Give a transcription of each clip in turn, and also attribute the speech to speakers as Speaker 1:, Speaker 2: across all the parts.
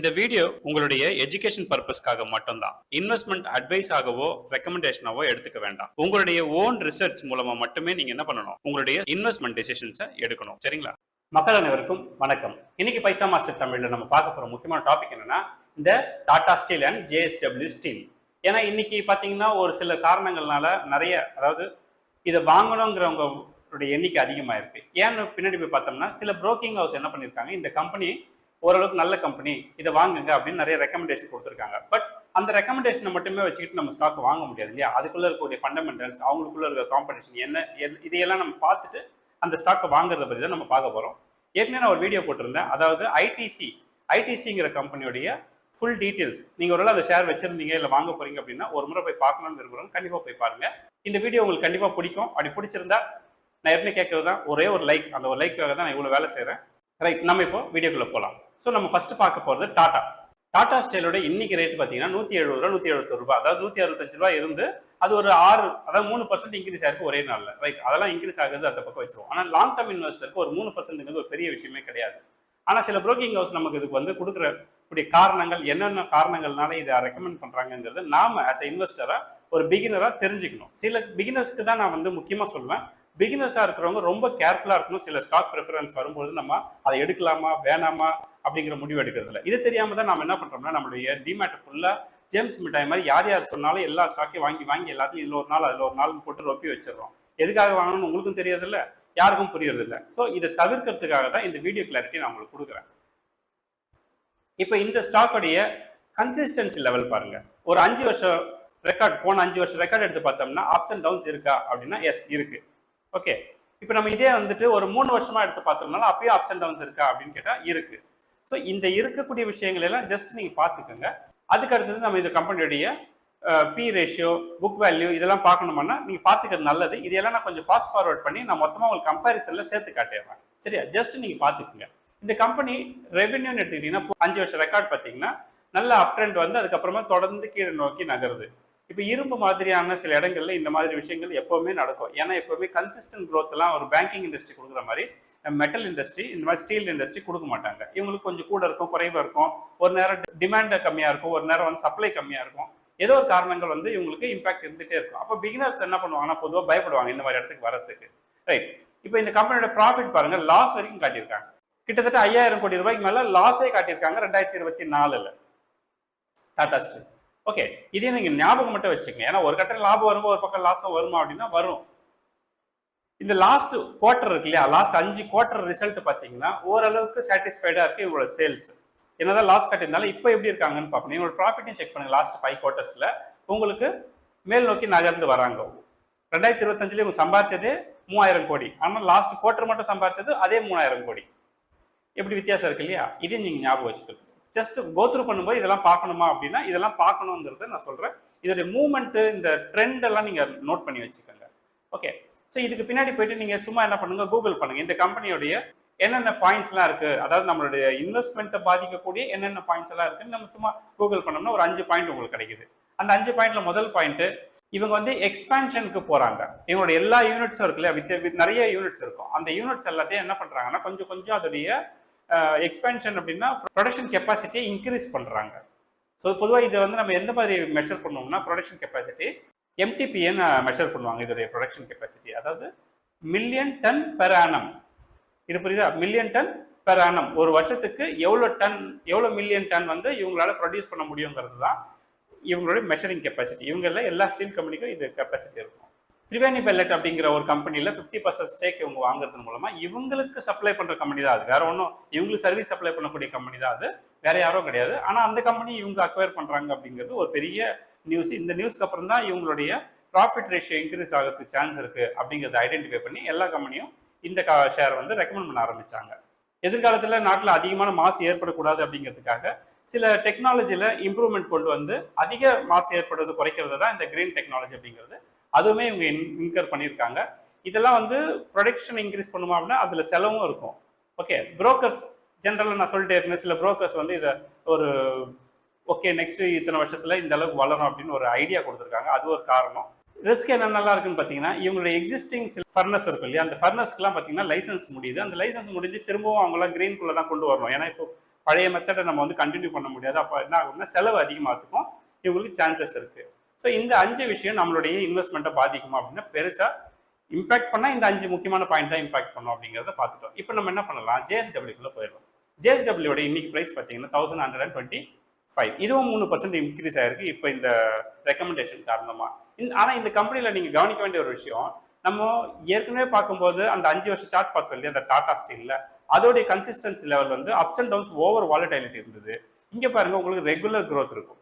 Speaker 1: இந்த வீடியோ உங்களுடைய எஜுகேஷன் பர்பஸ்க்காக மட்டும்தான். இன்வெஸ்ட்மெண்ட் அட்வைஸ் ஆகவோ ரெக்கமெண்டேஷனாவோ எடுத்துக்க வேண்டாம். உங்களுடைய ஓன் ரிசர்ச் மூலமா மட்டுமே நீங்க என்ன பண்ணணும்? உங்களுடைய இன்வெஸ்ட்மெண்ட் டெசிஷன்ஸை எடுக்கணும். சரிங்களா? மக்கள் அனைவருக்கும் வணக்கம். இன்னைக்கு பைசா மாஸ்டர் தமிழ்ல நம்ம பார்க்க போற முக்கியமான டாபிக் என்னன்னா இந்த Tata steel and JSW steel ஏன்னா இன்னைக்கு பாத்தீங்கன்னா ஒரு சில காரணங்கள்னால நிறைய அதாவது இதை வாங்கணுங்கிறவங்களுடைய எண்ணிக்கை அதிகமாக இருக்கு ஏன்னு பின்னாடி போய் பார்த்தோம்னா சில புரோக்கிங் ஹவுஸ் என்ன பண்ணியிருக்காங்க? இந்த கம்பெனி ஓரளவுக்கு நல்ல கம்பெனி இதை வாங்குங்க அப்படின்னு நிறைய ரெக்கமெண்டேஷன் கொடுத்துருக்காங்க. பட் அந்த ரெக்கமெண்டேஷனை மட்டுமே வச்சுக்கிட்டு நம்ம ஸ்டாக் வாங்க முடியாது இல்லையா? அதுக்குள்ள இருக்கக்கூடிய ஃபண்டமெண்டல்ஸ் அவங்களுக்குள்ள இருக்க காம்படிஷன் என்ன இதையெல்லாம் நம்ம பார்த்துட்டு அந்த ஸ்டாக்கை வாங்குறத பற்றி தான் நம்ம பார்க்க போகிறோம் ஏற்கனவே நான் ஒரு வீடியோ போட்டிருந்தேன். அதாவது ஐடிசி ஐடிசிங்கிற கம்பெனியுடைய ஃபுல் டீட்டெயில்ஸ் நீங்கள் ஒருவேளை அந்த ஷேர் வச்சிருந்தீங்க இல்லை வாங்க போறீங்க அப்படின்னா ஒரு முறை போய் பார்க்கணும்னு இருக்கிறோம் கண்டிப்பாக போய் பாருங்க. இந்த வீடியோ உங்களுக்கு கண்டிப்பாக பிடிக்கும். அப்படி பிடிச்சிருந்தா நான் எப்படி கேட்கறது தான் ஒரே ஒரு லைக் அந்த ஒரு லைக்காக தான் நான் இவ்வளோ வேலை செய்கிறேன் ரைட் நம்ம இப்போ வீடியோக்குள்ளே போகலாம் ஸோ நம்ம ஃபர்ஸ்ட் பார்க்க போகிறது டாடா டாடா ஸ்டைலோட இன்னைக்கு ரேட் பார்த்தீங்கன்னா நூற்றி எழுபது ரூபா நூற்றி எழுபத்தொரு ரூபா. அதாவது நூற்றி அறுபத்தஞ்சு ரூபா இருந்து அது ஒரு ஆறு அதாவது மூணு பர்சன்ட் இன்க்ரீஸ் ஆயிருக்கு ஒரே நாளில் ரைட் அதெல்லாம் இன்க்ரீஸ் ஆகுது அந்த பக்கம் வச்சிருவோம். ஆனால் லாங் டர்ம் இன்வெஸ்டருக்கு ஒரு மூணு பர்சன்ட்டுங்கிறது ஒரு பெரிய விஷயமே கிடையாது. ஆனால் சில புரோக்கிங் ஹவுஸ் நமக்கு இதுக்கு வந்து கொடுக்குற இப்படி காரணங்கள் என்னென்ன காரணங்கள்னால இதை ரெக்கமெண்ட் பண்ணுறாங்கங்கிறது நாம் ஆஸ் அ இன்வெஸ்டராக ஒரு பிகினராக தெரிஞ்சுக்கணும். சில பிகினர்ஸ்க்கு தான் நான் வந்து முக்கியமாக சொல்லுவேன். பிகினர்ஸாக இருக்கிறவங்க ரொம்ப கேர்ஃபுல்லாக இருக்கணும். சில ஸ்டாக் ப்ரிஃபரன்ஸ் வரும்போது நம்ம அதை எடுக்கலாமா வேணாமா அப்படிங்கிற முடிவு எடுக்கிறதுல இது தெரியாமல் தான் நம்ம என்ன பண்ணுறோம்னா நம்மளுடைய டிமேட் ஃபுல்லாக ஜேம்ஸ் மிட்டாய் மாதிரி யார் யார் சொன்னாலும் எல்லா ஸ்டாக்கையும் வாங்கி வாங்கி எல்லாத்தையும் இதில் ஒரு நாள் அதில் ஒரு நாள் போட்டு ரொப்பி வச்சிடுறோம். எதுக்காக வாங்கணும்னு உங்களுக்கும் தெரியறதில்ல யாருக்கும் புரியறதில்ல. ஸோ இதை தவிர்க்கிறதுக்காக தான் இந்த வீடியோ கிளாரிட்டி நான் உங்களுக்கு கொடுக்குறேன். இப்போ இந்த ஸ்டாக்குடைய கன்சிஸ்டன்சி லெவல் பாருங்க. ஒரு அஞ்சு வருஷம் ரெக்கார்ட் போன அஞ்சு வருஷம் ரெக்கார்ட் எடுத்து பார்த்தோம்னா அப்ஸ் அண்ட் டவுன்ஸ் இருக்கா அப்படின்னா எஸ் இருக்கு. ஓகே இப்போ நம்ம இதே வந்துட்டு ஒரு மூணு வருஷமா எடுத்து பார்த்தோம்னால அப்பயும் அப்ஸ் அண்ட் டவுன்ஸ் இருக்கா அப்படின்னு கேட்டால் இருக்கு. ஸோ இந்த இருக்கக்கூடிய விஷயங்கள் எல்லாம் ஜஸ்ட் நீங்கள் பார்த்துக்கோங்க. அதுக்கு அடுத்தது நம்ம இந்த கம்பெனியுடைய பி ரேஷியோ புக் வேல்யூ இதெல்லாம் பார்க்கணும்னா நீங்கள் பார்த்துக்கிறது நல்லது. இதெல்லாம் நான் கொஞ்சம் ஃபாஸ்ட் ஃபார்வர்ட் பண்ணி நான் மொத்தமாக உங்களுக்கு கம்பேரிசனில் சேர்த்து காட்டிடுறேன். சரியா? ஜஸ்ட் நீங்கள் பார்த்துக்குங்க. இந்த கம்பெனி ரெவென்யூன்னு எடுத்துக்கிட்டீங்கன்னா இப்போ அஞ்சு வருஷம் ரெக்கார்ட் பார்த்தீங்கன்னா நல்ல அப் ட்ரெண்ட் வந்து அதுக்கப்புறமா தொடர்ந்து கீழே நோக்கி நகருது. இப்போ இரும்பு மாதிரியான சில இடங்கள்ல இந்த மாதிரி விஷயங்கள் எப்போவுமே நடக்கும். ஏன்னா எப்போவுமே கன்சிஸ்டன்ட் க்ரோத்லாம் ஒரு பேங்கிங் இண்டஸ்ட்ரி கொடுக்குற மாதிரி மெட்டல் இண்டஸ்ட்ரி இந்த மாதிரி ஸ்டீல் இண்டஸ்ட்ரி கொடுக்க மாட்டாங்க. இவங்களுக்கு கொஞ்சம் கூட இருக்கும் குறைவாக இருக்கும். ஒரு நேரம் டிமாண்ட் கம்மியாக இருக்கும் ஒரு நேரம் வந்து சப்ளை கம்மியாக இருக்கும். ஏதோ ஒரு காரணங்கள் வந்து இவங்களுக்கு இம்பாக்ட் இருந்துகிட்டே இருக்கும். அப்போ பிகினர்ஸ் என்ன பண்ணுவாங்கன்னா பொதுவாக பயப்படுவாங்க இந்த மாதிரி இடத்துக்கு வரதுக்கு ரைட் இப்போ இந்த கம்பெனியோட ப்ராஃபிட் பாருங்க லாஸ் வரைக்கும் காட்டியிருக்காங்க. கிட்டத்தட்ட ஐயாயிரம் கோடி ரூபாய்க்கு மேலே லாஸே காட்டியிருக்காங்க ரெண்டாயிரத்தி இருபத்தி நாலில். டாடா ஸ்டீல் ஓகே இதே நீங்கள் ஞாபகம் மட்டும் வச்சுக்கங்க. ஏன்னா ஒரு கட்டம் லாபம் வரும்போது ஒரு பக்கம் லாஸும் வருமா அப்படின்னா வரும். இந்த லாஸ்ட் குவார்டர் இருக்கு இல்லையா? லாஸ்ட் அஞ்சு குவார்டர் ரிசல்ட் பார்த்தீங்கன்னா ஓரளவுக்கு சாட்டிஸ்ஃபைடாக இருக்கு இவங்களோட சேல்ஸ் என்னதான் லாஸ் கட்டியிருந்தாலும் இப்போ எப்படி இருக்காங்கன்னு பார்க்கணும் இவங்களோட ப்ராஃபிட்டையும் செக் பண்ணுங்க லாஸ்ட் ஃபைவ் குவார்ட்டர்ஸ்ல உங்களுக்கு மேல் நோக்கி நகர்ந்து வராங்க. ரெண்டாயிரத்தி இருபத்தஞ்சுல இவங்க சம்பாரிச்சதே மூவாயிரம் கோடி. ஆனால் லாஸ்ட் குவார்டர் மட்டும் சம்பாரிச்சது அதே மூணாயிரம் கோடி. எப்படி வித்தியாசம் இருக்கு இல்லையா? இதையும் நீங்கள் ஞாபகம் வச்சுக்கிறது ஜஸ்ட் கோத்ரூ பண்ணும்போது இதெல்லாம் பார்க்கணுமா அப்படின்னா இதெல்லாம் பார்க்கணுங்கிறத நான் சொல்கிறேன் இதோடைய மூமெண்ட்டு இந்த ட்ரெண்ட் எல்லாம் நீங்கள் நோட் பண்ணி வச்சுக்கோங்க. ஓகே ஸோ இதுக்கு பின்னாடி போயிட்டு நீங்கள் சும்மா என்ன பண்ணுங்க கூகுள் பண்ணுங்கள் இந்த கம்பெனியோடைய என்னென்ன பாயிண்ட்ஸ்லாம் இருக்குது அதாவது நம்மளுடைய இன்வெஸ்ட்மெண்ட்டை பாதிக்கக்கூடிய என்னென்ன பாயிண்ட்ஸ் எல்லாம் இருக்குன்னு நம்ம சும்மா கூகுள் பண்ணோம்னா ஒரு அஞ்சு பாயிண்ட் உங்களுக்கு கிடைக்குது. அந்த அஞ்சு பாயிண்ட்ல முதல் பாயிண்ட்டு இவங்க வந்து எக்ஸ்பேன்ஷனுக்கு போகிறாங்க இவங்களோட எல்லா யூனிட்ஸும் இருக்குல்ல வித் வித் நிறைய யூனிட்ஸ் இருக்கும். அந்த யூனிட்ஸ் எல்லாத்தையும் என்ன பண்ணுறாங்கன்னா கொஞ்சம் கொஞ்சம் அதோடைய எக்ஸ்பேன்ஷன் அப்படின்னா ப்ரொடக்ஷன் கெப்பாசிட்டியை இன்க்ரீஸ் பண்ணுறாங்க ஸோ பொதுவாக இதை வந்து நம்ம எந்த மாதிரி மெஷர் பண்ணுவோம்னா ப்ரொடக்ஷன் கெப்பாசிட்டி எம்டிபிஎன்னு மெஷர் பண்ணுவாங்க இதோடைய ப்ரொடக்ஷன் கெப்பாசிட்டி அதாவது மில்லியன் டன் பெர் ஆனம் இது புரியுதா? மில்லியன் டன் பெர் ஆனம் ஒரு வருஷத்துக்கு எவ்வளோ டன் எவ்வளோ மில்லியன் டன் வந்து இவங்களால ப்ரொடியூஸ் பண்ண முடியுங்கிறது தான் இவங்களுடைய மெஷரிங் கெப்பாசிட்டி இவங்கள எல்லா ஸ்டீல் கம்பெனிக்கும் இது கெப்பாசிட்டி இருக்கும். திரிவேணி பெல்லட் அப்படிங்கிற ஒரு கம்பெனியில் ஃபிஃப்டி பர்சன்ட் ஸ்டேக் இவங்க வாங்குறது மூலமாக இவங்களுக்கு சப்ளை பண்ணுற கம்பெனி தான் அது. வேற ஒன்றும் இவங்களுக்கு சர்வீஸ் சப்ளை பண்ணக்கூடிய கம்பெனி தான் அது. வேற யாரும் கிடையாது. ஆனால் அந்த கம்பெனி இவங்க அக்வயர் பண்ணுறாங்க அப்படிங்கிறது ஒரு பெரிய நியூஸ் இந்த நியூஸ்க்கு அப்புறம் தான் இவங்களுடைய ப்ராஃபிட் ரேஷியோ இன்க்ரீஸ் ஆகிறதுக்கு சான்ஸ் இருக்குது அப்படிங்கிறத ஐடென்டிஃபை பண்ணி எல்லா கம்பெனியும் இந்த ஷேர் வந்து ரெக்கமெண்ட் பண்ண ஆரம்பித்தாங்க எதிர்காலத்தில் நாட்டில் அதிகமான மாசு ஏற்படக்கூடாது அப்படிங்கிறதுக்காக சில டெக்னாலஜியில் இம்ப்ரூவ்மெண்ட் கொண்டு வந்து அதிக மாசு ஏற்படுறது குறைக்கிறது தான் இந்த கிரீன் டெக்னாலஜி அப்படிங்கிறது. அதுவுமே இவங்க இன்கர் பண்ணியிருக்காங்க. இதெல்லாம் வந்து ப்ரொடக்ஷன் இன்க்ரீஸ் பண்ணுமா அப்படின்னா அதில் செலவும் இருக்கும். ஓகே புரோக்கர்ஸ் ஜென்ரலாக நான் சொல்லிட்டே இருக்கேன் சில புரோக்கர்ஸ் வந்து இதை ஒரு ஓகே நெக்ஸ்ட் இத்தனை வருஷத்தில் இந்த அளவுக்கு வளரும் அப்படின்னு ஒரு ஐடியா கொடுத்துருக்காங்க. அது ஒரு காரணம். ரிஸ்க் என்ன நல்லா இருக்குன்னு பார்த்தீங்கன்னா இவங்களுடைய எக்ஸிஸ்டிங் சில ஃபர்னஸ் இருக்கும் இல்லையா? அந்த ஃபர்னஸ்க்குலாம் பார்த்தீங்கன்னா லைசன்ஸ் முடியுது. அந்த லைசன்ஸ் முடிஞ்சு திரும்பவும் அவங்களாம் கிரீன்குள்ளே தான் கொண்டு வரணும். ஏன்னா இப்போ பழைய மெத்தடை நம்ம வந்து கண்டினியூ பண்ண முடியாது. அப்போ என்ன ஆகும்னா செலவு அதிகமாகிறதுக்கும் இவங்களுக்கு சான்சஸ் இருக்குது ஸோ இந்த அஞ்சு விஷயம் நம்மளுடைய இன்வெஸ்ட்மெண்ட்டை பாதிக்குமா அப்படின்னா பெருசாக இம்பாக்ட் பண்ணால் இந்த அஞ்சு முக்கியமான பாயிண்ட் தான் இம்பாக்ட் பண்ணும் அப்படிங்கிறத பார்த்துட்டோம். இப்போ நம்ம என்ன பண்ணலாம்? ஜேஎஸ்டபிள்யூக்குள்ளே போயிடலாம். ஜேஎஸ்டபிள்யூட இன்னைக்கு ப்ரைஸ் பார்த்தீங்கன்னா thousand hundred and twenty five இதுவும் மூணு பர்சன்ட் இன்க்ரீஸ் ஆயிருக்கு. இப்போ இந்த ரெக்கமெண்டேஷன் காரணமாக இந்த ஆனால் இந்த கம்பெனியில் நீங்கள் கவனிக்க வேண்டிய ஒரு விஷயம் நம்ம ஏற்கனவே பார்க்கும்போது அந்த அஞ்சு வருஷம் சார்ட் பார்த்தோம் இல்லையா அந்த டாடா ஸ்டீலில் அதோடைய கன்சிஸ்டன்சி லெவல் வந்து ups and downs over volatility இருந்தது. இங்கே பாருங்கள் உங்களுக்கு ரெகுலர் க்ரோத் இருக்கும்.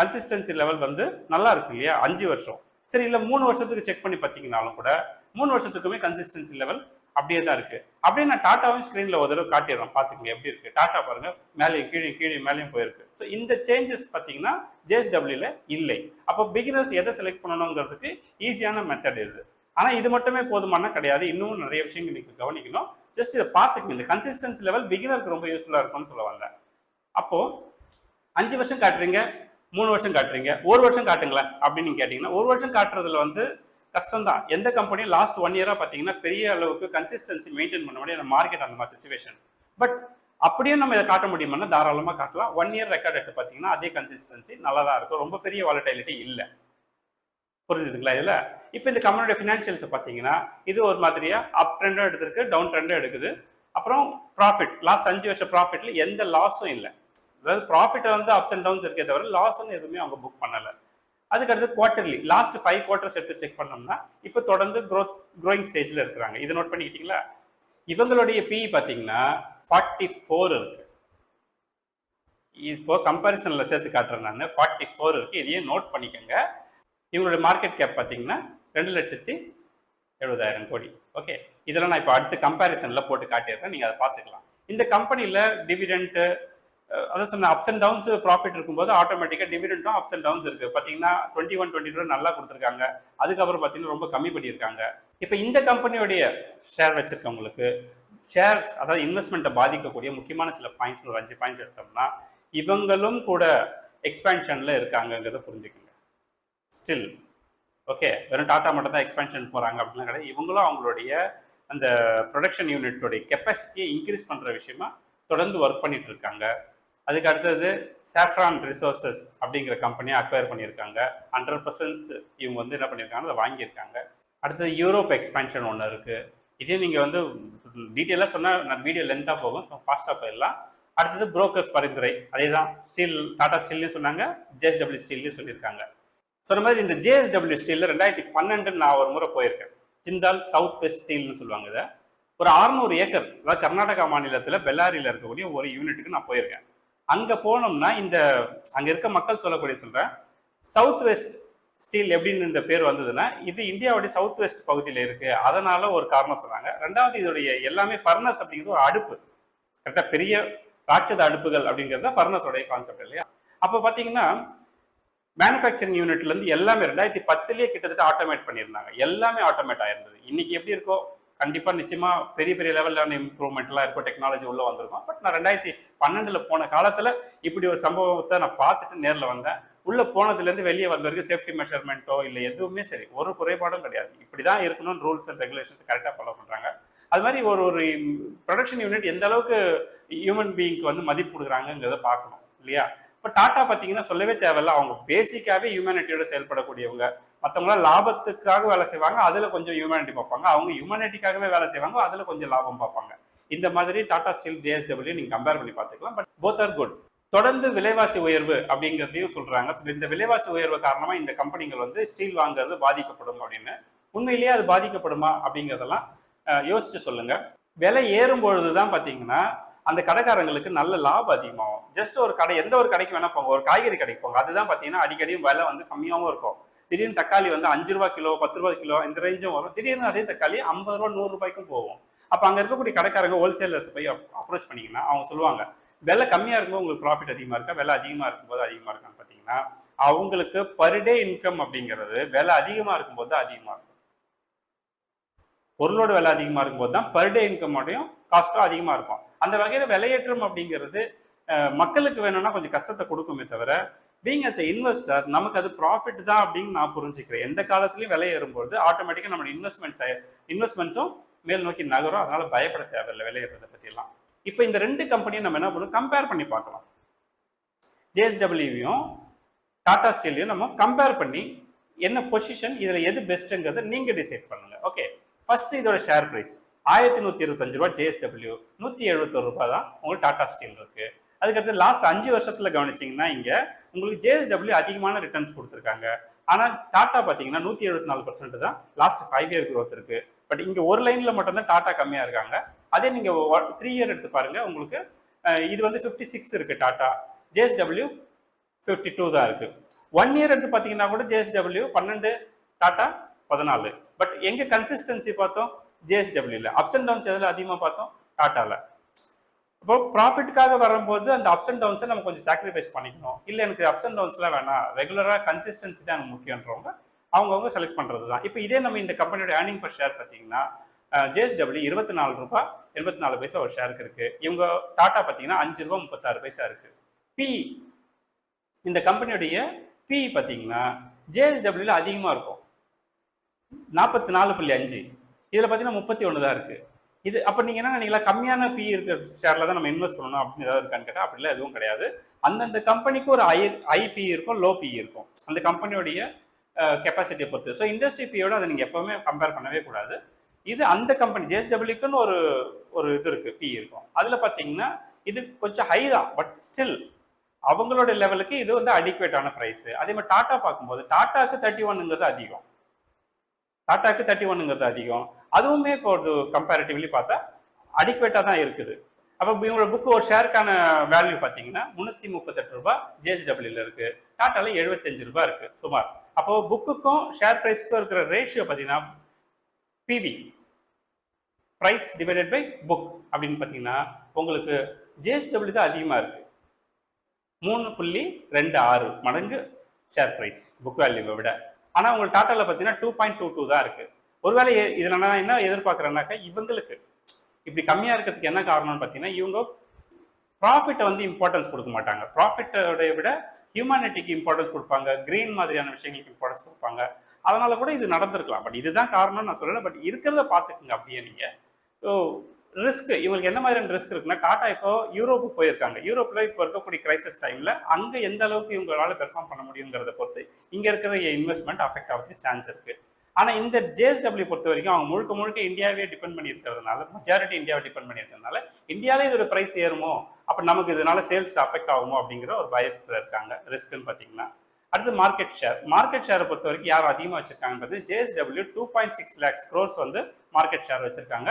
Speaker 1: கன்சிஸ்டன்சி லெவல் வந்து நல்லா இருக்கு இல்லையா? அஞ்சு வருஷம். சரி இல்லை மூணு வருஷத்துக்கு செக் பண்ணி பார்த்தீங்கனாலும் கூட மூணு வருஷத்துக்குமே கன்சிஸ்டன்சி லெவல் அப்படியே தான் இருக்கு. அப்படியே நான் டாட்டாவும் ஸ்க்ரீனில் ஒரு தடவை காட்டிடுறேன். பார்த்துக்கங்க எப்படி இருக்கு? டாட்டா பாருங்க மேலேயும் கீழே கீழே மேலேயும் போயிருக்கு. ஸோ இந்த சேஞ்சஸ் பார்த்தீங்கன்னா ஜேஎஸ்டபிள்யூல இல்லை. அப்போ பிகினர்ஸ் எதை செலக்ட் பண்ணணுங்கிறதுக்கு ஈஸியான மெத்தட் இது. ஆனால் இது மட்டுமே போதுமான கிடையாது. இன்னும் நிறைய விஷயங்கள் நீங்கள் கவனிக்கணும். ஜஸ்ட் இதை பார்த்துக்கங்க. இந்த கன்சிஸ்டன்சி லெவல் பிகினருக்கு ரொம்ப யூஸ்ஃபுல்லாக இருக்கும்னு சொல்ல வந்தேன் அப்போ அஞ்சு வருஷம் காட்டுறீங்க. மூணு வருஷம் காட்டுறீங்க ஒரு வருஷம் காட்டுங்களேன் அப்படின்னு நீங்க கேட்டீங்கன்னா ஒரு வருஷம் காட்டுறதுல வந்து கஷ்டம் தான் எந்த கம்பெனியும் லாஸ்ட் ஒன் இயராக பார்த்தீங்கன்னா பெரிய அளவுக்கு கன்சிஸ்டன்சி மெயின்டைன் பண்ண முடியாது. மார்க்கெட் அந்த மாதிரி சுச்சுவேஷன் பட் அப்படியே நம்ம இதை காட்ட முடியுமானா தாராளமாக காட்டலாம். ஒன் இயர் ரெக்கார்ட் எடுத்து பார்த்தீங்கன்னா அதே கன்சிஸ்டன்சி நல்லா தான் இருக்கும். ரொம்ப பெரிய வாலடைலிட்டி இல்லை. புரிஞ்சுதுங்களா இதில்? இப்போ இந்த கம்பெனியோட ஃபினான்ஷியல்ஸை பார்த்தீங்கன்னா இது ஒரு மாதிரியாக அப் ட்ரெண்டும் எடுத்திருக்கு டவுன் ட்ரெண்டும் எடுக்குது. அப்புறம் ப்ராஃபிட் லாஸ்ட் அஞ்சு வருஷம் ப்ராஃபிட்டில் எந்த லாஸும் இல்லை. அதாவது ப்ராஃபிட் வந்து அப்ஸ் அண்ட் டவுன்ஸ் இருக்கே தவிர லாஸ்ன்னு எதுவுமே அவங்க புக் பண்ணலை. அதுக்கடுத்து குவார்டர்லி லாஸ்ட் ஃபைவ் குவார்டர்ஸ் எடுத்து செக் பண்ணோம்னா இப்போ தொடர்ந்து க்ரோத் க்ரோயிங் ஸ்டேஜில் இருக்கிறாங்க. இது நோட் பண்ணிக்கிட்டீங்களா? இவங்களுடைய பிஇ பார்த்தீங்கன்னா ஃபார்ட்டி ஃபோர் இருக்கு. இப்போ கம்பேரிசனில் சேர்த்து காட்டுறேன் நான். ஃபார்ட்டி ஃபோர் இருக்கு. இதையும் நோட் பண்ணிக்கோங்க. இவங்களுடைய மார்க்கெட் கேப் பார்த்தீங்கன்னா ரெண்டு லட்சத்தி எழுபதாயிரம் கோடி. ஓகே இதெல்லாம் நான் இப்போ அடுத்து கம்பேரிசனில் போட்டு காட்டிடுறேன். நீங்கள் அதை பார்த்துக்கலாம். இந்த கம்பெனியில் டிவிடெண்ட்டு அதான் சொன்ன அப்ஸ் அண்ட் டவுன்ஸ் ப்ராஃபிட் இருக்கும்போது ஆட்டோமேட்டிக்காக டிவிடெண்டும் அப்ஸ் அண்ட் டவுன்ஸ் இருக்குது பார்த்தீங்கன்னா டுவெண்ட்டி ஒன் டுவெண்ட்டி டூ நல்லா கொடுத்துருக்காங்க. அதுக்கப்புறம் பார்த்தீங்கன்னா ரொம்ப கம்மி பண்ணியிருக்காங்க. இப்போ இந்த கம்பெனியோடைய ஷேர் வச்சுருக்கவங்களுக்கு ஷேர்ஸ் அதாவது இன்வெஸ்ட்மெண்ட்டை பாதிக்கக்கூடிய முக்கியமான சில பாயிண்ட்ஸ் ஒரு அஞ்சு பாயிண்ட்ஸ் எடுத்தோம்னா இவங்களும் கூட எக்ஸ்பேன்ஷனில் இருக்காங்கங்கிறத புரிஞ்சுக்கோங்க. ஸ்டில் ஓகே வெறும் டாட்டா மட்டும் தான் எக்ஸ்பென்ஷன் போகிறாங்க அப்படிலாம் கிடையாது. இவங்களும் அவங்களுடைய அந்த ப்ரொடக்ஷன் யூனிட்டோடைய கெப்பாசிட்டியை இன்க்ரீஸ் பண்ணுற விஷயமா தொடர்ந்து ஒர்க் பண்ணிட்டு இருக்காங்க. அதுக்கு அடுத்தது சாஃப்ரான் ரிசோர்சஸ் அப்படிங்கிற கம்பெனியை அக்வயர் பண்ணியிருக்காங்க. ஹண்ட்ரட் பர்சன்ட் இவங்க வந்து என்ன பண்ணியிருக்காங்க அதை வாங்கியிருக்காங்க. அடுத்தது யூரோப் எக்ஸ்பென்ஷன் ஒன்று இருக்குது இதே நீங்கள் வந்து டீட்டெயிலாக சொன்னால் நான் வீடியோ லென்த்தாக போகும். ஸோ ஃபாஸ்ட்டாக போயிடலாம். அடுத்தது புரோக்கர்ஸ் பரிந்துரை. அதே தான் ஸ்டீல் டாடா ஸ்டீல்லையும் சொன்னாங்க ஜேஎஸ்டபிள்யூ ஸ்டீல்லையும் சொல்லியிருக்காங்க. சொன்ன மாதிரி இந்த ஜேஎஸ்டபிள்யூ ஸ்டீலில் ரெண்டாயிரத்தி பன்னெண்டு நான் ஒரு முறை போயிருக்கேன். ஜிந்தால் சவுத் வெஸ்ட் ஸ்டீல்னு சொல்லுவாங்க இதை. ஒரு 600 ஏக்கர் அதாவது கர்நாடகா மாநிலத்தில் பெல்லாரியில் இருக்கக்கூடிய ஒரு யூனிட்டுக்கு நான் போயிருக்கேன். அங்கே போனோம்னா இந்த அங்கே இருக்க மக்கள் சொல்லக்கூடிய சொல்கிறேன் சவுத் வெஸ்ட் ஸ்டீல் எப்படின்னு இந்த பேர் வந்ததுன்னா இது இந்தியாவுடைய சவுத் வெஸ்ட் பகுதியில் இருக்கு. அதனால ஒரு காரணம் சொன்னாங்க. ரெண்டாவது இதோடைய எல்லாமே ஃபர்னஸ் அப்படிங்கிறது ஒரு அடுப்பு. கரெக்டாக பெரிய ராட்சத அடுப்புகள் அப்படிங்கிறது ஃபர்னஸோடைய கான்செப்ட் இல்லையா? அப்போ பார்த்தீங்கன்னா மேனுஃபேக்சரிங் யூனிட்லேருந்து எல்லாமே ரெண்டாயிரத்தி பத்துலேயே கிட்டத்தட்ட ஆட்டோமேட் பண்ணியிருந்தாங்க. எல்லாமே ஆட்டோமேட் ஆயிருந்தது. இன்னைக்கு எப்படி இருக்கோ கண்டிப்பா நிச்சயமா பெரிய பெரிய லெவலான இம்ப்ரூவ்மெண்ட்லாம் இருக்கும். டெக்னாலஜி உள்ள வந்திருக்கும். பட் நான் ரெண்டாயிரத்தி பன்னெண்டுல போன காலத்துல இப்படி ஒரு சம்பவத்தை நான் பார்த்துட்டு நேர்ல வந்தேன். உள்ள போனதுல இருந்து வெளியே வந்த வரைக்கும் சேஃப்டி மெஷர்மெண்ட்டோ இல்லை எதுவுமே சரி ஒரு குறைபாடும் கிடையாது. இப்படிதான் இருக்கணும்னு ரூல்ஸ் அண்ட் ரெகுலேஷன்ஸ் கரெக்டாக ஃபாலோ பண்றாங்க. அது மாதிரி ஒரு ஒரு ப்ரொடக்ஷன் யூனிட் எந்த அளவுக்கு ஹியூமன் பீயிங்க்கு வந்து மதிப்பு கொடுக்குறாங்கங்கிறத பார்க்கணும் இல்லையா? இப்போ டாட்டா பார்த்தீங்கன்னா சொல்லவே தேவையில்ல. அவங்க பேசிக்காவே ஹியூமனிட்டியோட செயல்படக்கூடியவங்க. மற்றவங்களாம் லாபத்துக்காக வேலை செய்வாங்க அதில் கொஞ்சம் ஹியூமனிட்டி பார்ப்பாங்க. அவங்க ஹியூமனிட்டிக்காகவே வேலை செய்வாங்க அதில் கொஞ்சம் லாபம் பார்ப்பாங்க. இந்த மாதிரி டாடா ஸ்டீல் ஜேஎஸ்டபிள்யூ நீங்கள் கம்பேர் பண்ணி பார்த்துக்கலாம். பட் போத் ஆர் குட் தொடர்ந்து விலைவாசி உயர்வு அப்படிங்கிறதையும் சொல்கிறாங்க இந்த விலைவாசி உயர்வு காரணமாக இந்த கம்பெனிகள் வந்து ஸ்டீல் வாங்குறது பாதிக்கப்படும் அப்படின்னு. உண்மையிலேயே அது பாதிக்கப்படுமா அப்படிங்கிறதெல்லாம் யோசிச்சு சொல்லுங்கள் விலை ஏறும் பொழுது தான் பார்த்தீங்கன்னா அந்த கடைக்காரங்களுக்கு நல்ல லாபம் அதிகமாகும். ஜஸ்ட் ஒரு கடை எந்த ஒரு கடைக்கு வேணா போங்க. ஒரு காய்கறி கடைக்கு போங்க. அதுதான் பார்த்தீங்கன்னா அடிக்கடியும் விலை வந்து கம்மியாகவும் இருக்கும். திடீர்னு தக்காளி வந்து அஞ்சு ரூபா கிலோ பத்து ரூபா கிலோ இந்த ரேஞ்சும் வரும். திடீர்னு அதே தக்காளி ஐம்பது ரூபா நூறு ரூபாய்க்கும் போகும். அப்போ அங்கே இருக்கக்கூடிய கடைக்காரங்க ஹோல்சேலர்ஸ் போய் அப்ரோச் பண்ணிங்கன்னா அவங்க சொல்லுவாங்க விலை கம்மியாக இருக்கும்போது உங்களுக்கு ப்ராஃபிட் அதிகமாக இருக்கா? விலை அதிகமாக இருக்கும்போது அதிகமாக இருக்கான்னு பார்த்தீங்கன்னா அவங்களுக்கு பர் டே இன்கம் அப்படிங்கிறது விலை அதிகமாக இருக்கும்போது தான் அதிகமாக இருக்கும். பொருளோட விலை அதிகமாக இருக்கும்போது தான் பர் டே இன்கமோடையும் காஸ்ட்டும் அதிகமாக இருக்கும். அந்த வகையில் விலையேற்றம் அப்படிங்கிறது மக்களுக்கு வேணும்னா கொஞ்சம் கஷ்டத்தை கொடுக்குமே தவிர பீங் அஸ் எ இன்வெஸ்டர் நமக்கு அது ப்ராஃபிட் தான் அப்படின்னு நான் புரிஞ்சுக்கிறேன். எந்த காலத்துலையும் விலை ஏறும்போது ஆட்டோமேட்டிக்காக நம்ம இன்வெஸ்ட்மெண்ட்ஸ் இன்வெஸ்ட்மெண்ட்ஸும் மேல் நோக்கி நகரும். அதனால பயப்பட தேவையில்லை விலை ஏறுறதை பற்றிலாம் இப்போ இந்த ரெண்டு கம்பெனியும் நம்ம என்ன பண்ணணும்? கம்பேர் பண்ணி பார்க்கலாம். ஜேஎஸ்டபிள்யூவையும் டாடா ஸ்டீலையும் நம்ம கம்பேர் பண்ணி என்ன பொசிஷன் இதில் எது பெஸ்ட்டுங்கிறத நீங்கள் டிசைட் பண்ணுங்கள் ஓகே ஃபர்ஸ்ட் இதோட ஷேர் பிரைஸ் ஆயிரத்தி நூற்றி இருபத்தஞ்சு ரூபா ஜேஎஸ்டபிள்யூ நூற்றி எழுபத்தொரு ரூபா தான் உங்களுக்கு டாடா ஸ்டீல் இருக்குது அதுக்கடுத்து லாஸ்ட் அஞ்சு வருஷத்தில் கவனிச்சிங்கன்னா இங்கே உங்களுக்கு ஜேஎஸ்டபிள்யூ அதிகமான ரிட்டர்ன்ஸ் கொடுத்துருக்காங்க. ஆனால் டாடா பார்த்தீங்கன்னா நூற்றி எழுபத்தி நாலு பர்சன்ட் தான் லாஸ்ட் ஃபைவ் இயர் க்ரோத் இருக்குது பட் இங்கே ஒரு லைனில் மட்டும்தான் டாடா கம்மியாக இருக்காங்க. அதே நீங்கள் த்ரீ இயர் எடுத்து பாருங்கள் உங்களுக்கு இது வந்து 56 சிக்ஸ் இருக்குது டாடா ஜேஎஸ்டபிள்யூ ஃபிஃப்டி டூ தான் இருக்குது ஒன் இயர் எடுத்து பார்த்தீங்கன்னா கூட ஜேஎஸ்டபிள்யூ பன்னெண்டு டாடா பதினாலு. பட் எங்க கன்சிஸ்டன்சி பார்த்தோம்? ஜேஎஸ்டபிள்யூல அப்ஸ் அண்ட் டவுன்ஸ் எதில் அதிகமாக பார்த்தோம்? டாட்டால இப்போ ப்ராஃபிட்காக வரும்போது அந்த அப்ஸ் அண்ட் டவுன்ஸை நம்ம கொஞ்சம் சாக்ரிஃபைஸ் பண்ணிக்கணும். இல்லை எனக்கு அப்ஸ் அண்ட் டவுன்ஸ்லாம் வேணாம். ரெகுலராக கன்சிஸ்டன்சி தான் எனக்கு முக்கியன்றவங்க அவங்கவுங்க செலக்ட் பண்ணுறது தான். இப்போ இதே நம்ம இந்த கம்பெனியோட ஏர்னிங் பர் ஷேர் பார்த்தீங்கன்னா ஜேஎஸ்டபிள்யூ இருபத்தி நாலு ரூபா எண்பத்தி நாலு பைசா ஒரு ஷேருக்கு இருக்குது இவங்க டாட்டா பார்த்தீங்கன்னா அஞ்சு ரூபாய் முப்பத்தாறு பைசா இருக்குது பி இந்த கம்பெனியுடைய பி பார்த்தீங்கன்னா ஜேஎஸ்டபிள்யூவில் அதிகமாக இருக்கும். நாற்பத்தி நாலு புள்ளி அஞ்சு. இதில் பார்த்தீங்கன்னா முப்பத்தி ஒன்று தான் இருக்குது இது அப்போ நீங்கள் என்ன நினைக்கல கம்மியான பி இருக்கிற ஷேரில் தான் நம்ம இன்வெஸ்ட் பண்ணணும் அப்படின்னு ஏதாவது இருக்கான்னு கேட்டால் அப்படிலாம் எதுவும் கிடையாது. அந்தந்த கம்பெனிக்கு ஒரு ஐ ஐபி இருக்கும் லோ பி இருக்கும். அந்த கம்பெனியோடைய கெப்பாசிட்டியை பொறுத்து. ஸோ இண்டஸ்ட்ரி பியோட அதை நீங்கள் எப்போவுமே கம்பேர் பண்ணவே கூடாது. இது அந்த கம்பெனி ஜேஎஸ்டபிள்யூக்குன்னு ஒரு ஒரு இது இருக்குது பி இருக்கும். அதில் பார்த்தீங்கன்னா இது கொஞ்சம் ஹை தான் பட் ஸ்டில் அவங்களோட லெவலுக்கு இது வந்து அடிக்குவேட்டான ப்ரைஸு அதே மாதிரி டாட்டா பார்க்கும்போது டாட்டாக்கு தேர்ட்டி ஒன்னுங்கிறது அதிகம். டாட்டாக்கு தேர்ட்டி ஒன்னுங்கிறது அதிகம். அதுவுமே இப்போ ஒரு கம்பேரிட்டிவ்லி பார்த்தா அடிக்குவேட்டாக தான் இருக்குது. அப்போ இவங்களோட புக்கு ஒரு ஷேருக்கான வேல்யூ பார்த்தீங்கன்னா முந்நூற்றி முப்பத்தெட்டு ரூபாய் ஜேஎஸ்டபிள்யூல இருக்குது டாட்டாவில் எழுபத்தஞ்சு ரூபாய் இருக்குது சுமார். அப்போ புக்குக்கும் ஷேர் ப்ரைஸ்க்கும் இருக்கிற ரேஷியோ பார்த்தீங்கன்னா PB price divided by book அப்படின்னு பார்த்தீங்கன்னா உங்களுக்கு ஜேஎஸ்டபிள்யூ தான் அதிகமாக இருக்குது மூணு புள்ளி ரெண்டு ஆறு மடங்கு ஷேர் ப்ரைஸ் புக் வேல்யூவை விட. ஆனால் உங்களுக்கு டாட்டாவில் பார்த்தீங்கன்னா டூ பாயிண்ட் டூ டூ தான் இருக்கு. ஒருவேளை இதில் நான் என்ன எதிர்பார்க்குறேன்னாக்கா இவங்களுக்கு இப்படி கம்மியாக இருக்கிறதுக்கு என்ன காரணம்னு பார்த்தீங்கன்னா இவங்க ப்ராஃபிட்டை வந்து இம்பார்ட்டன்ஸ் கொடுக்க மாட்டாங்க. ப்ராஃபிட்டோடைய விட ஹியூமனிட்டிக்கு இம்பார்ட்டன்ஸ் கொடுப்பாங்க. கிரீன் மாதிரியான விஷயங்களுக்கு இம்பார்ட்டன்ஸ் கொடுப்பாங்க. அதனால கூட இது நடந்திருக்கலாம். பட் இதுதான் காரணம்னு நான் சொல்லலை. பட் இருக்கிறத பார்த்துக்குங்க அப்படியே நீங்கள் ஸோ ரிஸ்க் இவங்களுக்கு என்ன மாதிரியான ரிஸ்க் இருக்குன்னா டாடா இப்போ யூரோப்பு போயிருக்காங்க. யூரோப்பில் இப்போ இருக்கக்கூடிய கிரைசிஸ் டைமில் அங்கே எந்த அளவுக்கு இவங்களால பெர்ஃபார்ம் பண்ண முடியுங்கிறத பொறுத்து இங்கே இருக்கிற இன்வெஸ்ட்மெண்ட் அஃபெக்ட் ஆகிறதுக்கு சான்ஸ் இருக்குது ஆனால் இந்த ஜேஎஸ்டபிள்யூ பொறுத்த வரைக்கும் அவங்க முழுக்க முழுக்க இந்தியாவே டிபெண்ட் பண்ணி இருக்கிறதுனால மெஜாரிட்டி இந்தியாவை டிபெண்ட் பண்ணி இருக்கிறதுனால இந்தியாவிலே இதோட ப்ரைஸ் ஏறுமோ? அப்போ நமக்கு இதனால சேல்ஸ் அஃபெக்ட் ஆகுமோ? அப்படிங்கிற ஒரு பயத்தில் இருக்காங்க ரிஸ்க்குன்னு பார்த்தீங்கன்னா. அடுத்து மார்க்கெட் ஷேர் மார்க்கெட் ஷேரை பொறுத்த வரைக்கும் யார் அதிகமாக வச்சிருக்காங்க JSW two point six lakhs crores வந்து மார்க்கெட் ஷேர் வச்சிருக்காங்க.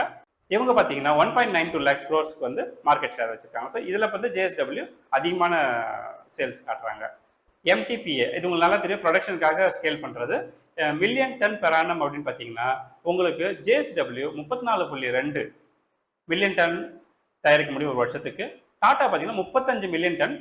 Speaker 1: இவங்க பார்த்தீங்கன்னா one point nine two lakhs க்ரோஸ்க்கு வந்து மார்க்கெட் ஷேர் வச்சிருக்காங்க. ஸோ இதில் வந்து ஜேஎஸ்டபிள்யூ அதிகமான சேல்ஸ் காட்டுறாங்க. எம்டிபிஏ இது உங்களுக்கு நல்லா தெரியும் ப்ரொடக்ஷனுக்காக ஸ்கேல் பண்ணுறது மில்லியன் டன் பெரானம் அப்படின்னு பார்த்தீங்கன்னா உங்களுக்கு ஜேஎஸ்டபிள்யூ முப்பத்தி நாலு புள்ளி ரெண்டு மில்லியன் டன் தயாரிக்க முடியும் ஒரு வருஷத்துக்கு. டாட்டா பார்த்தீங்கன்னா முப்பத்தஞ்சு மில்லியன் டன்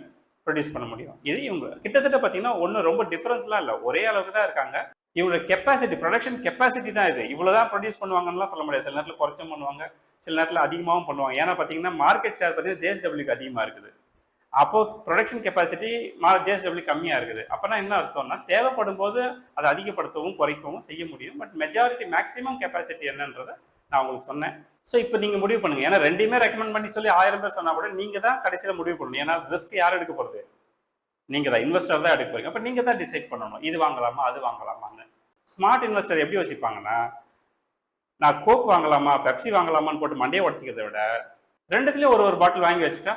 Speaker 1: ப்ரொடியூஸ் பண்ண முடியும். இது இவங்க கிட்டத்தட்ட பார்த்தீங்கன்னா ஒன்றும் ரொம்ப டிஃப்ரென்ஸ்லாம் இல்லை. ஒரே அளவுக்கு தான் இருக்காங்க. இவங்களோட கெப்பாசிட்டி ப்ரொடக்ஷன் கெப்பாசிட்டி தான் இது. இவ்வளோதான் ப்ரொடியூஸ் பண்ணுவாங்கன்னுலாம் சொல்ல முடியாது. சில நேரத்தில் குறைச்சும் பண்ணுவாங்க. சில நேரத்தில் அதிகமாகவும் பண்ணுவாங்க. ஏன்னா பார்த்தீங்கன்னா மார்க்கெட் ஷேர் பார்த்தீங்கன்னா ஜேஎஸ்டபிள்யூக்கு அதிகமாக இருக்குது. அப்போது ப்ரொடக்ஷன் கெப்பாசிட்டி மா ஜேஎஸ்டபிள்யூ கம்மியாக இருக்குது. அப்போனா என்ன அர்த்தம்னா தேவைப்படும் போது அதை அதிகப்படுத்தவும் குறைக்கவும் செய்ய முடியும். பட் மெஜாரிட்டி மேக்ஸிமம் கெப்பாசிட்டி என்னன்றதை நான் உங்களுக்கு சொன்னேன். ஸோ இப்போ நீங்கள் முடிவு பண்ணுங்க. ஏன்னா ரெண்டையுமே ரெக்கமெண்ட் பண்ணி சொல்லி ஆயிரம் பேர் சொன்னால் கூட நீங்கள் தான் கடைசியில் முடிவு பண்ணணும். ஏன்னா ரிஸ்க் யார் எடுக்க போகிறது நீங்கள் தான் இன்வெஸ்டர் தான் எடுக்க போறீங்க. அப்போ நீங்கள் தான் டிசைட் பண்ணணும். இது வாங்கலாமா அது வாங்கலாமான்னு. ஸ்மார்ட் இன்வெஸ்டர் எப்படி வச்சுப்பாங்கன்னா நான் கோக் வாங்கலாமா பெப்சி வாங்கலாமான்னு போட்டு மண்டையை உடச்சிக்கிறத விட ரெண்டுத்துலேயும் ஒரு ஒரு பாட்டில் வாங்கி வச்சுட்டா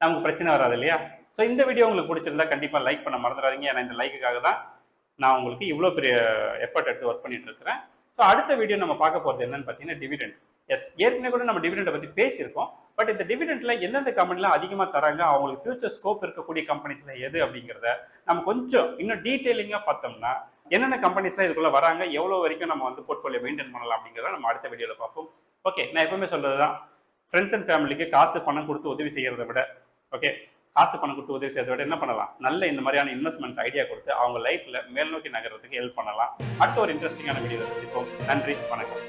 Speaker 1: நமக்கு பிரச்சனை வராது இல்லையா? ஸோ இந்த வீடியோ உங்களுக்கு பிடிச்சிருந்தா கண்டிப்பாக லைக் பண்ண மறந்துடாதீங்க. ஏன்னா இந்த லைக்குக்காக தான் நான் உங்களுக்கு இவ்வளோ பெரிய எஃபர்ட் எடுத்து ஒர்க் பண்ணிட்டு இருக்கிறேன். ஸோ அடுத்த வீடியோ நம்ம பார்க்க போகிறது என்னன்னு பார்த்தீங்கன்னா டிவிடெண்ட் எஸ் ஏற்கனவே கூட நம்ம டிவிடெண்டை பற்றி பேசியிருக்கோம். பட் இந்த டிவிடெண்ட்ல எந்தெந்த கம்பெனிலாம் அதிகமாக தராங்க அவங்களுக்கு ஃபியூச்சர் ஸ்கோப் இருக்கக்கூடிய கம்பெனிஸ்ல எது அப்படிங்கிறத நம்ம கொஞ்சம் இன்னும் டீட்டெயிலிங்காக பார்த்தோம்னா என்னென்ன கம்பெனிஸ்லாம் இதுக்குள்ள வராங்க எவ்வளோ வரைக்கும் நம்ம வந்து போர்ட்ஃபோலியோ மெயின்டைன் பண்ணலாம் அப்படிங்கிறத நம்ம அடுத்த வீடியோவில் பார்ப்போம். ஓகே நான் எப்பவுமே சொல்றது தான் ஃப்ரெண்ட்ஸ் அண்ட் ஃபேமிலிக்கு காசு பணம் கொடுத்து உதவி செய்யறதை விட ஓகே காசு பணம் கொடுத்து உதவி செய்யறத விட என்ன பண்ணலாம்? நல்ல இந்த மாதிரியான இன்வெஸ்ட்மெண்ட்ஸ் ஐடியா கொடுத்து அவங்க லைஃப்ல மேல் நோக்கி நகர்றதுக்கு ஹெல்ப் பண்ணலாம். அடுத்த ஒரு இன்ட்ரெஸ்டிங்கான வீடியோவில் சந்திப்போம். நன்றி வணக்கம்.